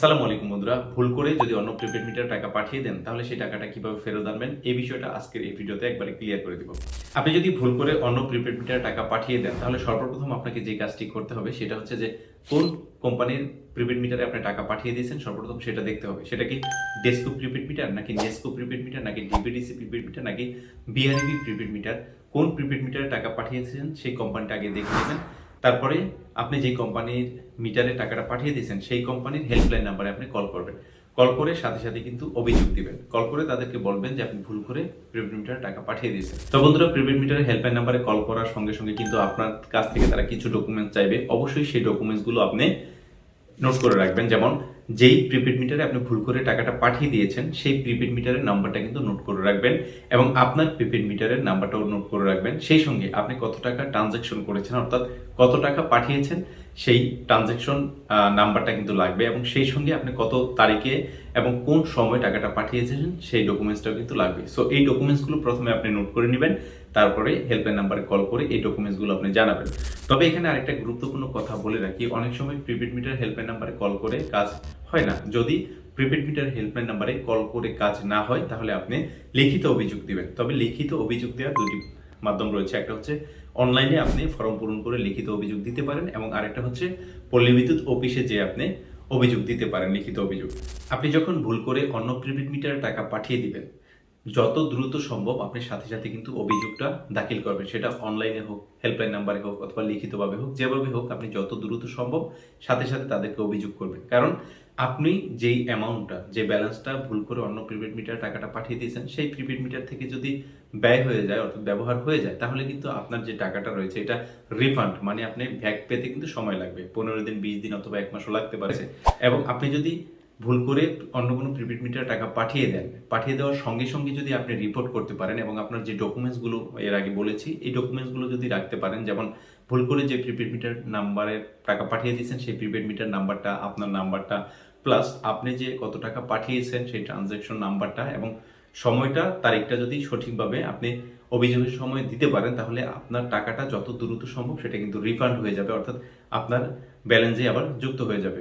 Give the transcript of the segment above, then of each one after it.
আসসালামু আলাইকুম বন্ধুরা। ভুল করে যদি অন্য প্রিপেড মিটার টাকা পাঠিয়ে দেন, তাহলে সেই টাকাটা কীভাবে ফেরত আনবেন? এই বিষয়টা আজকের এই ভিডিওতে একবারে ক্লিয়ার করে দিব। আপনি যদি ভুল করে অন্য প্রিপেড মিটার টাকা পাঠিয়ে দেন, তাহলে সর্বপ্রথম আপনাকে যে কাজটি করতে হবে, সেটা হচ্ছে যে কোন কোম্পানির প্রিপেড মিটারে আপনি টাকা পাঠিয়ে দিয়েছেন, সর্বপ্রথম সেটা দেখতে হবে। সেটা কি ডেস্কো প্রিপেড মিটার নাকি নেস্কো প্রিপেড মিটার নাকি ডিবিডিসি প্রিপেড মিটার নাকি বিআরবি প্রিপেড মিটার কোন প্রিপেড মিটারে টাকা পাঠিয়েছেন, সেই কোম্পানিটা আগে দেখে নেবেন। তারপরে আপনি যে কোম্পানির মিটারে টাকাটা পাঠিয়ে দিয়েছেন, সেই কোম্পানির হেল্পলাইন নাম্বারে আপনি কল করবেন। কল করে সাথে সাথে কিন্তু অভিযোগ দিবেন। কল করে তাদেরকে বলবেন যে আপনি ভুল করে প্রিপেড মিটারে টাকা পাঠিয়ে দিয়েছেন। তো বন্ধুরা প্রিপেড মিটারের হেল্পলাইন নাম্বারে কল করার সঙ্গে সঙ্গে কিন্তু আপনার কাছ থেকে তারা কিছু ডকুমেন্টস চাইবে। অবশ্যই সেই ডকুমেন্টসগুলো আপনি নোট করে রাখবেন। যেমন যেই প্রিপেড মিটারে আপনি ভুল করে টাকাটা পাঠিয়ে দিয়েছেন, সেই প্রিপেড মিটারের নাম্বারটা কিন্তু নোট করে রাখবেন এবং আপনার প্রিপেড মিটারের নাম্বারটাও নোট করে রাখবেন। সেই সঙ্গে আপনি কত টাকা ট্রানজ্যাকশন করেছেন, অর্থাৎ কত টাকা পাঠিয়েছেন, সেই ট্রানজ্যাকশন নাম্বারটা কিন্তু লাগবে এবং সেই সঙ্গে আপনি কত তারিখে এবং কোন সময় টাকাটা পাঠিয়েছেন সেই ডকুমেন্টসটাও কিন্তু লাগবে। সো এই ডকুমেন্টসগুলো প্রথমে আপনি নোট করে নেবেন, তারপরে হেল্পলাইন নাম্বারে কল করে এই ডকুমেন্টসগুলো আপনি জানাবেন। তবে এখানে আরেকটা গুরুত্বপূর্ণ কথা বলে রাখি, অনেক সময় প্রিপেড মিটার হেল্পলাইন নাম্বারে কল করে কাজ হয় না। যদি প্রিপেড মিটার হেল্পলাইন নাম্বারে কল করে কাজ না হয়, তাহলে আপনি লিখিত অভিযোগ দিবেন। তবে লিখিত অভিযোগ দেওয়ার দুটি মাধ্যম রয়েছে। একটা হচ্ছে অনলাইনে আপনি ফর্ম পূরণ করে লিখিত অভিযোগ দিতে পারেন এবং আরেকটা হচ্ছে পল্লী বিদ্যুৎ অফিসে যে আপনি অভিযোগ দিতে পারেন, লিখিত অভিযোগ। আপনি যখন ভুল করে অন্য প্রিপেড মিটারে টাকা পাঠিয়ে দিবেন, যত দ্রুত সম্ভব আপনি সাথে সাথে কিন্তু অভিযোগটা দাখিল করবেন। সেটা অনলাইনে হোক হেল্পলাইন নাম্বারে হোক অথবা লিখিতভাবে হোক, যেভাবে হোক, আপনি যত দ্রুত সম্ভব সাথে সাথে তাদেরকে অভিযোগ করবেন। কারণ আপনি যেই অ্যামাউন্টটা যে ব্যালেন্সটা ভুল করে অন্য প্রিপেড মিটার টাকাটা পাঠিয়ে দিয়েছেন, সেই প্রিপেড মিটার থেকে যদি ব্যয় হয়ে যায়, অর্থাৎ ব্যবহার হয়ে যায়, তাহলে কিন্তু আপনার যে টাকাটা রয়েছে, এটা রিফান্ড মানে আপনি ব্যাক পেতে কিন্তু সময় লাগবে। পনেরো দিন, বিশ দিন অথবা এক মাসও লাগতে পারে। এবং আপনি যদি ভুল করে অন্য কোনো প্রিপেড মিটার টাকা পাঠিয়ে দেন, পাঠিয়ে দেওয়ার সঙ্গে সঙ্গে যদি আপনি রিপোর্ট করতে পারেন এবং আপনার যে ডকুমেন্টসগুলো এর আগে বলেছি, এই ডকুমেন্টসগুলো যদি রাখতে পারেন, যেমন ভুল করে যে প্রিপেড মিটার নাম্বারে টাকা পাঠিয়ে দিয়েছেন, সেই প্রিপেড মিটার নাম্বারটা আপনার নাম্বারটা প্লাস আপনি যে কত টাকা পাঠিয়েছেন সেই ট্রানজ্যাকশন নাম্বারটা এবং সময়টা, তারিখটা যদি সঠিকভাবে আপনি অভিযোগের সময় দিতে পারেন, তাহলে আপনার টাকাটা যত দ্রুত সম্ভব সেটা কিন্তু রিফান্ড হয়ে যাবে, অর্থাৎ আপনার ব্যালেন্সে আবার যুক্ত হয়ে যাবে।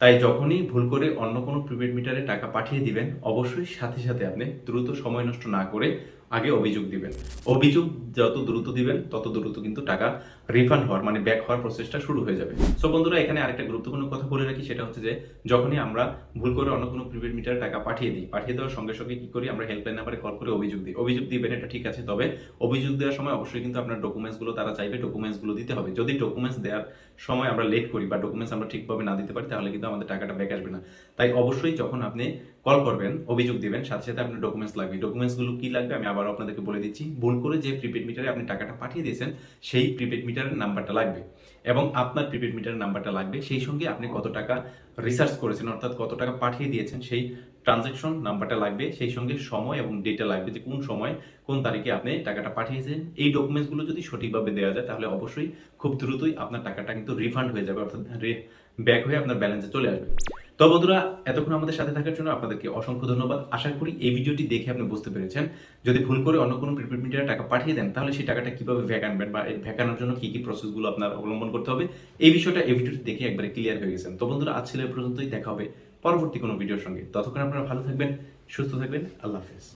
তাই যখনই ভুল করে অন্য কোনো প্রিপেড মিটারে টাকা পাঠিয়ে দিবেন, অবশ্যই সাথে সাথে আপনি দ্রুত সময় নষ্ট না করে আগে অভিযোগ দিবেন। অভিযোগ যত দ্রুত দিবেন, তত দ্রুত কিন্তু টাকা রিফান্ড হওয়ার মানে ব্যাক হওয়ার প্রসেসটা শুরু হয়ে যাবে। সো বন্ধুরা, এখানে আরেকটা গুরুত্বপূর্ণ কথা বলে রাখি, সেটা হচ্ছে যে, যখনই আমরা ভুল করে অন্য কোনো প্রিপেড মিটারে টাকা পাঠিয়ে দিই, পাঠিয়ে দেওয়ার সঙ্গে সঙ্গে কি করি, আমরা হেল্পলাইন নাম্বারে কল করে অভিযোগ দিই। অভিযোগ দিবেন, এটা ঠিক আছে, তবে অভিযোগ দেওয়ার সময় অবশ্যই কিন্তু আপনার ডকুমেন্টসগুলো তারা চাইবে ডকুমেন্টসগুলো দিতে হবে। যদি ডকুমেন্টস দেওয়ার সময় আমরা লেট করি বা ডকুমেন্টস আমরা ঠিকভাবে না দিতে পারি, তাহলে কিন্তু আমাদের টাকাটা ব্যাক আসবে না। তাই অবশ্যই যখন আপনি কল করবেন, অভিযোগ দিবেন, সাথে সাথে আপনার ডকুমেন্টস লাগবে। ডকুমেন্টসগুলো কি লাগবে, আমি আবার আপনাদেরকে বলে দিচ্ছি, ভুল করে যে প্রিপেড মিটারে আপনি টাকাটা পাঠিয়ে দিয়েছেন, সেই প্রিপেড মিটারের নাম্বারটা লাগবে। এবং আপনার প্রিপেড মিটারের নাম্বারটা লাগবে, সেই সঙ্গে আপনি কত টাকা রিসার্চ করেছেন, অর্থাৎ কত টাকা পাঠিয়ে দিয়েছেন, সেই ট্রানজ্যাকশন নাম্বারটা লাগবে, সেই সঙ্গে সময় এবং ডেটা লাগবে যে কোন সময়, কোন তারিখে আপনি টাকাটা পাঠিয়েছেন। এই ডকুমেন্টসগুলো যদি সঠিকভাবে দেওয়া যায়, তাহলে অবশ্যই খুব দ্রুতই আপনার টাকাটা কিন্তু রিফান্ড হয়ে যাবে, অর্থাৎ ব্যাক হয়ে আপনার ব্যালেন্সে চলে আসবে। তো বন্ধুরা, এতক্ষণ আমাদের সাথে থাকার জন্য আপনাদেরকে অসংখ্য ধন্যবাদ। আশা করি এই ভিডিওটি দেখে আপনি বুঝতে পেরেছেন। যদি ভুল করে অন্য কোনো প্রিপেড মিডিয়ার টাকা পাঠিয়ে দেন, তাহলে সেই টাকাটা কীভাবে ভ্যাক আনবেন বা ভ্যাকানোর ভ্যাক জন্য কি কি প্রসেসগুলো আপনার অবলম্বন করতে হবে, এই বিষয়টা এই ভিডিওটি দেখে একবারে ক্লিয়ার হয়ে গেছেন। তো বন্ধুরা, আজ ছিল পর্যন্তই, দেখা হবে পরবর্তী কোনো ভিডিওর সঙ্গে। ততক্ষণ আপনারা ভালো থাকবেন, সুস্থ থাকবেন, আল্লাহ হাফেজ।